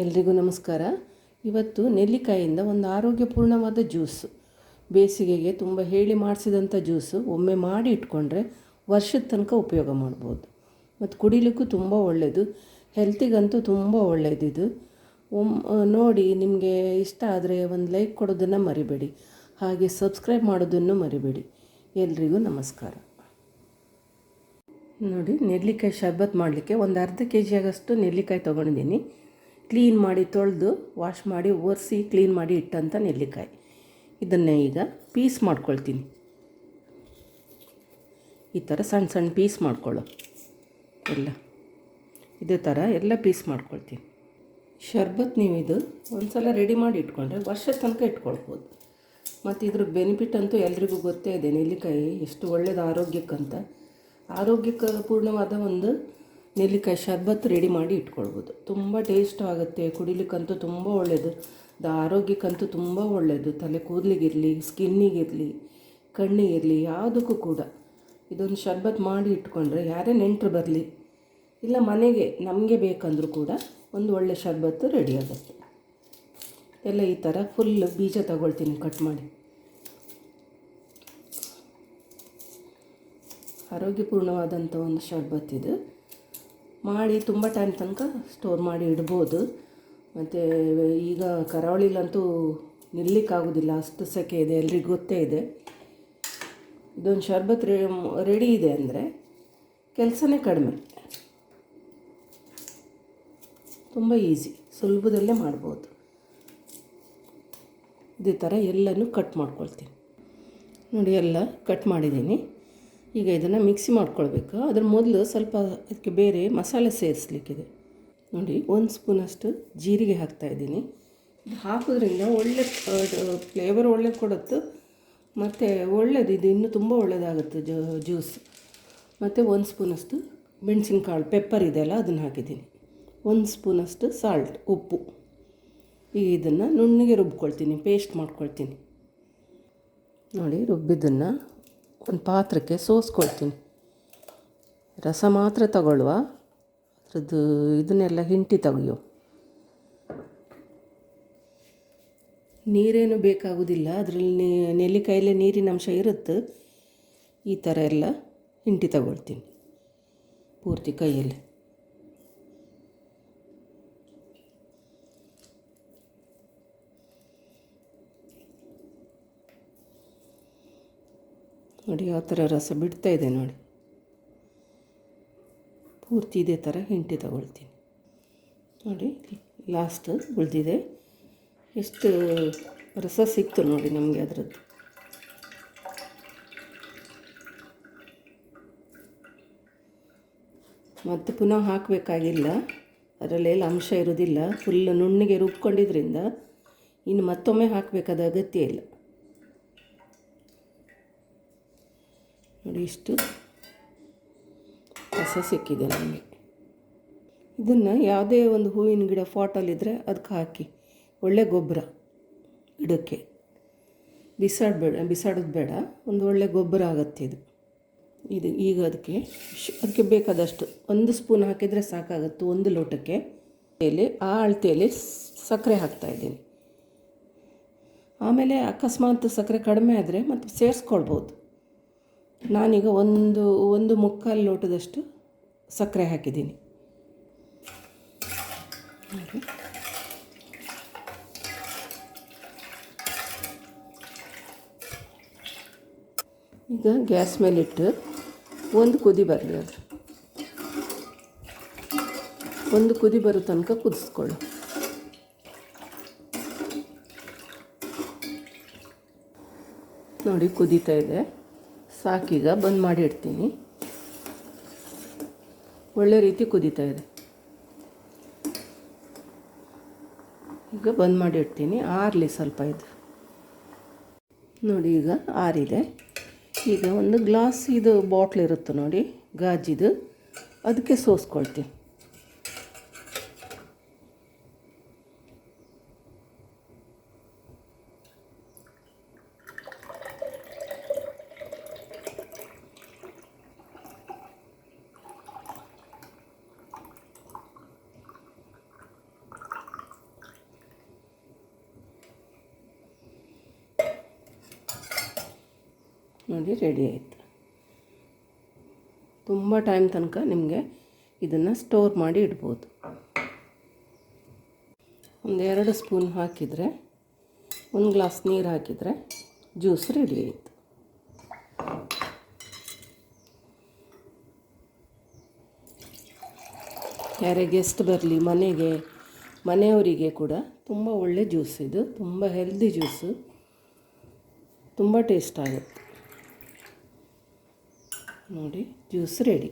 ಎಲ್ರಿಗೂ ನಮಸ್ಕಾರ. ಇವತ್ತು ನೆಲ್ಲಿಕಾಯಿಂದ ಒಂದು ಆರೋಗ್ಯಪೂರ್ಣವಾದ ಜ್ಯೂಸು. ಬೇಸಿಗೆಗೆ ತುಂಬ ಹೇಳಿ ಮಾಡಿಸಿದಂಥ ಜ್ಯೂಸು. ಒಮ್ಮೆ ಮಾಡಿ ಇಟ್ಕೊಂಡ್ರೆ ವರ್ಷದ ತನಕ ಉಪಯೋಗ ಮಾಡ್ಬೋದು. ಮತ್ತು ಕುಡಿಲಿಕ್ಕೂ ತುಂಬ ಒಳ್ಳೆಯದು ಹೆಲ್ತಿಗಂತೂ ತುಂಬ ಒಳ್ಳೆಯದಿದು ಒಮ್ ನೋಡಿ ನಿಮಗೆ ಇಷ್ಟ ಆದರೆ ಒಂದು ಲೈಕ್ ಕೊಡೋದನ್ನು ಮರಿಬೇಡಿ. ಹಾಗೆ ಸಬ್ಸ್ಕ್ರೈಬ್ ಮಾಡೋದನ್ನು ಮರಿಬೇಡಿ. ಎಲ್ರಿಗೂ ನಮಸ್ಕಾರ. ನೋಡಿ, ನೆಲ್ಲಿಕಾಯಿ ಶರ್ಬತ್ ಮಾಡಲಿಕ್ಕೆ ಒಂದು ಅರ್ಧ ಕೆ ಆಗಷ್ಟು ನೆಲ್ಲಿಕಾಯಿ ತೊಗೊಂಡಿದ್ದೀನಿ. ಕ್ಲೀನ್ ಮಾಡಿ ತೊಳೆದು ವಾಶ್ ಮಾಡಿ ಒರೆಸಿ ಕ್ಲೀನ್ ಮಾಡಿ ಇಟ್ಟಂಥ ನೆಲ್ಲಿಕಾಯಿ. ಇದನ್ನೇ ಈಗ ಪೀಸ್ ಮಾಡ್ಕೊಳ್ತೀನಿ. ಈ ಥರ ಸಣ್ಣ ಸಣ್ಣ ಪೀಸ್ ಮಾಡ್ಕೊಳ್ಳೋ ಎಲ್ಲ ಇದೇ ಥರ ಎಲ್ಲ ಪೀಸ್ ಮಾಡ್ಕೊಳ್ತೀನಿ. ಶರ್ಬತ್ ನೀವು ಇದು ಒಂದು ಸಲ ರೆಡಿ ಮಾಡಿ ಇಟ್ಕೊಂಡ್ರೆ ವರ್ಷದ ತನಕ ಇಟ್ಕೊಳ್ಬೋದು. ಮತ್ತು ಇದ್ರ ಬೆನಿಫಿಟ್ ಅಂತೂ ಎಲ್ರಿಗೂ ಗೊತ್ತೇ ಇದೆ, ನೆಲ್ಲಿಕಾಯಿ ಎಷ್ಟು ಒಳ್ಳೆಯದು ಆರೋಗ್ಯಕ್ಕಂತ. ಆರೋಗ್ಯಕ್ಕೆ ಪೂರ್ಣವಾದ ಒಂದು ನೆಲ್ಲಿಕಾಯಿ ಶರ್ಬತ್ ರೆಡಿ ಮಾಡಿ ಇಟ್ಕೊಳ್ಬೋದು. ತುಂಬ ಟೇಸ್ಟ್ ಆಗುತ್ತೆ. ಕುಡಿಲಿಕ್ಕಂತೂ ತುಂಬ ಒಳ್ಳೆಯದು ದ ಆರೋಗ್ಯಕ್ಕಂತೂ ತುಂಬ ಒಳ್ಳೆಯದು ತಲೆ ಕೂದಲಿಗಿರಲಿ ಸ್ಕಿನ್ನಿಗಿರಲಿ ಕಣ್ಣಿಗಿರಲಿ, ಯಾವುದಕ್ಕೂ ಕೂಡ. ಇದೊಂದು ಶರ್ಬತ್ ಮಾಡಿ ಇಟ್ಕೊಂಡ್ರೆ ಯಾರೇ ನೆಂಟರು ಬರಲಿ, ಇಲ್ಲ ಮನೆಗೆ ನಮಗೆ ಬೇಕಂದರೂ ಕೂಡ ಒಂದು ಒಳ್ಳೆ ಶರ್ಬತ್ತು ರೆಡಿ ಆಗುತ್ತೆ. ಎಲ್ಲ ಈ ಥರ ಫುಲ್ ಬೀಜ ತಗೊಳ್ತೀನಿ ಕಟ್ ಮಾಡಿ. ಆರೋಗ್ಯಪೂರ್ಣವಾದಂಥ ಒಂದು ಶರ್ಬತ್ ಇದು. ಮಾಡಿ ತುಂಬ ಟೈಮ್ ತನಕ ಸ್ಟೋರ್ ಮಾಡಿ ಇಡ್ಬೋದು. ಮತ್ತು ಈಗ ಕರಾವಳಿಲಂತೂ ನಿಲ್ಲಿಕ್ಕಾಗೋದಿಲ್ಲ ಅಷ್ಟು ಸೆಕೆ ಇದೆ, ಎಲ್ರಿಗೂ ಗೊತ್ತೇ ಇದೆ. ಇದೊಂದು ಶರ್ಬತ್ ರೆಡಿ ಇದೆ ಅಂದರೆ ಕೆಲಸನೇ ಕಡಿಮೆ. ತುಂಬ ಈಸಿ ಸುಲಭದಲ್ಲೇ ಮಾಡ್ಬೋದು. ಇದೇ ಥರ ಎಲ್ಲನೂ ಕಟ್ ಮಾಡ್ಕೊಳ್ತೀನಿ. ನೋಡಿ ಎಲ್ಲ ಕಟ್ ಮಾಡಿದ್ದೀನಿ. ಈಗ ಇದನ್ನು ಮಿಕ್ಸಿ ಮಾಡ್ಕೊಳ್ಬೇಕು. ಅದ್ರ ಮೊದಲು ಸ್ವಲ್ಪ ಅದಕ್ಕೆ ಬೇರೆ ಮಸಾಲೆ ಸೇರಿಸ್ಲಿಕ್ಕಿದೆ. ನೋಡಿ, ಒಂದು ಸ್ಪೂನಷ್ಟು ಜೀರಿಗೆ ಹಾಕ್ತಾಯಿದ್ದೀನಿ ಇದು ಹಾಕೋದ್ರಿಂದ ಒಳ್ಳೆ ಫ್ಲೇವರ್ ಒಳ್ಳೆ ಕೊಡುತ್ತೆ. ಮತ್ತು ಒಳ್ಳೇದು, ಇದು ಇನ್ನೂ ತುಂಬ ಒಳ್ಳೆಯದಾಗುತ್ತೆ ಜ್ಯೂಸ್ ಮತ್ತು ಒಂದು ಸ್ಪೂನಷ್ಟು ಮೆಣಸಿನ್ಕಾಳು ಪೆಪ್ಪರ್ ಇದೆಯಲ್ಲ ಅದನ್ನು ಹಾಕಿದ್ದೀನಿ. ಒಂದು ಸ್ಪೂನಷ್ಟು ಸಾಲ್ಟ್ ಉಪ್ಪು. ಈಗ ಇದನ್ನು ನುಣ್ಣಗೆ ರುಬ್ಕೊಳ್ತೀನಿ ಪೇಸ್ಟ್ ಮಾಡ್ಕೊಳ್ತೀನಿ. ನೋಡಿ, ರುಬ್ಬಿದ್ದನ್ನು ಒಂದು ಪಾತ್ರಕ್ಕೆ ಸೋಸ್ಕೊಳ್ತೀನಿ. ರಸ ಮಾತ್ರ ತಗೊಳ್ಳುವ. ಅದ್ರದ್ದು ಇದನ್ನೆಲ್ಲ ಹಿಂಟಿ ತೆಗೆಯೋ. ನೀರೇನು ಬೇಕಾಗೋದಿಲ್ಲ. ಅದರಲ್ಲಿ ನೆಲ್ಲಿಕಾಯಲ್ಲೇ ನೀರಿನ ಅಂಶ ಇರುತ್ತೆ. ಈ ಥರ ಎಲ್ಲ ಹಿಂಟಿ ತಗೊಳ್ತೀನಿ. ಪೂರ್ತಿ ಕೈಯಲ್ಲಿ. ನೋಡಿ ಯಾವ ಥರ ರಸ ಬಿಡ್ತಾ ಇದೆ ನೋಡಿ. ಪೂರ್ತಿ ಇದೇ ಥರ ಹಿಂಟಿ ತಗೊಳ್ತೀನಿ. ನೋಡಿ ಲಾಸ್ಟ್ ಉಳಿದಿದೆ. ಎಷ್ಟು ರಸ ಸಿಕ್ತು ನೋಡಿ ನಮಗೆ ಅದರದ್ದು. ಮತ್ತು ಪುನಃ ಹಾಕಬೇಕಾಗಿಲ್ಲ. ಅದರಲ್ಲೆಲ್ಲ ಅಂಶ ಇರೋದಿಲ್ಲ. ಫುಲ್ ನುಣ್ಣಗೆ ರುಬ್ಕೊಂಡಿದ್ರಿಂದ ಇನ್ನು ಮತ್ತೊಮ್ಮೆ ಹಾಕಬೇಕಾದ ಅಗತ್ಯ ಇಲ್ಲ. ನೋಡಿ ಇಷ್ಟು ರಸ ಸಿಕ್ಕಿದೆ ನಮಗೆ. ಇದನ್ನು ಯಾವುದೇ ಒಂದು ಹೂವಿನ ಗಿಡ ಫಾಟಲ್ಲಿದ್ದರೆ ಅದಕ್ಕೆ ಹಾಕಿ. ಒಳ್ಳೆ ಗೊಬ್ಬರ ಗಿಡಕ್ಕೆ. ಬಿಸಾಡಬೇಡ ಬಿಸಾಡೋದು ಬೇಡ. ಒಂದು ಒಳ್ಳೆ ಗೊಬ್ಬರ ಆಗುತ್ತೆ ಇದು. ಇದು ಈಗ ಅದಕ್ಕೆ ಅದಕ್ಕೆ ಬೇಕಾದಷ್ಟು ಒಂದು ಸ್ಪೂನ್ ಹಾಕಿದರೆ ಸಾಕಾಗುತ್ತೆ ಒಂದು ಲೋಟಕ್ಕೆ. ಎಲೆ, ಆ ಅಳತೆಯಲ್ಲಿ ಸಕ್ಕರೆ ಹಾಕ್ತಾಯಿದ್ದೀನಿ ಆಮೇಲೆ ಅಕಸ್ಮಾತ್ ಸಕ್ಕರೆ ಕಡಿಮೆ ಆದರೆ ಮತ್ತು ಸೇರಿಸ್ಕೊಳ್ಬೋದು. ನಾನೀಗ ಒಂದು ಒಂದು ಮುಕ್ಕಾಲು ಲೋಟದಷ್ಟು ಸಕ್ಕರೆ ಹಾಕಿದ್ದೀನಿ. ಈಗ ಗ್ಯಾಸ್ ಮೇಲಿಟ್ಟು ಒಂದು ಕುದಿ ಬರಲಿ ಅದು. ಒಂದು ಕುದಿ ಬರೋ ತನಕ ಕುದಿಸ್ಕೊಳ್ಳು. ನೋಡಿ ಕುದೀತಾ ಇದೆ. ಸಾಕೀಗ ಬಂದ್ ಮಾಡಿ ಇಡ್ತೀನಿ. ಒಳ್ಳೆ ರೀತಿ ಕುದೀತಾ ಇದೆ. ಈಗ ಬಂದ್ ಮಾಡಿ ಇಡ್ತೀನಿ. ಆರಲಿ ಸ್ವಲ್ಪ ಇದು. ನೋಡಿ ಈಗ ಆರಿದೆ. ಈಗ ಒಂದು ಗ್ಲಾಸ್ ಇದು ಬಾಟ್ಲ್ ಇರುತ್ತೆ ನೋಡಿ, ಗಾಜಿದು. ಅದಕ್ಕೆ ಸೋಸ್ಕೊಳ್ತೀನಿ. ನೋಡಿ ರೆಡಿ ಆಯಿತು. ತುಂಬ ಟೈಮ್ ತನಕ ನಿಮಗೆ ಇದನ್ನು ಸ್ಟೋರ್ ಮಾಡಿ ಇಡ್ಬೋದು. ಒಂದೆರಡು ಸ್ಪೂನ್ ಹಾಕಿದರೆ, ಒಂದು ಗ್ಲಾಸ್ ನೀರು ಹಾಕಿದರೆ ಜ್ಯೂಸ್ ರೆಡಿ ಆಯಿತು. ಯಾರೇ ಗೆಸ್ಟ್ ಬರಲಿ, ಮನೆಗೆ, ಮನೆಯವರಿಗೆ ಕೂಡ ತುಂಬ ಒಳ್ಳೆ ಜ್ಯೂಸ್ ಇದು. ತುಂಬ ಹೆಲ್ದಿ ಜ್ಯೂಸು ತುಂಬ ಟೇಸ್ಟ್ ಆಗುತ್ತೆ. ನೋಡಿ ಜ್ಯೂಸ್ ರೆಡಿ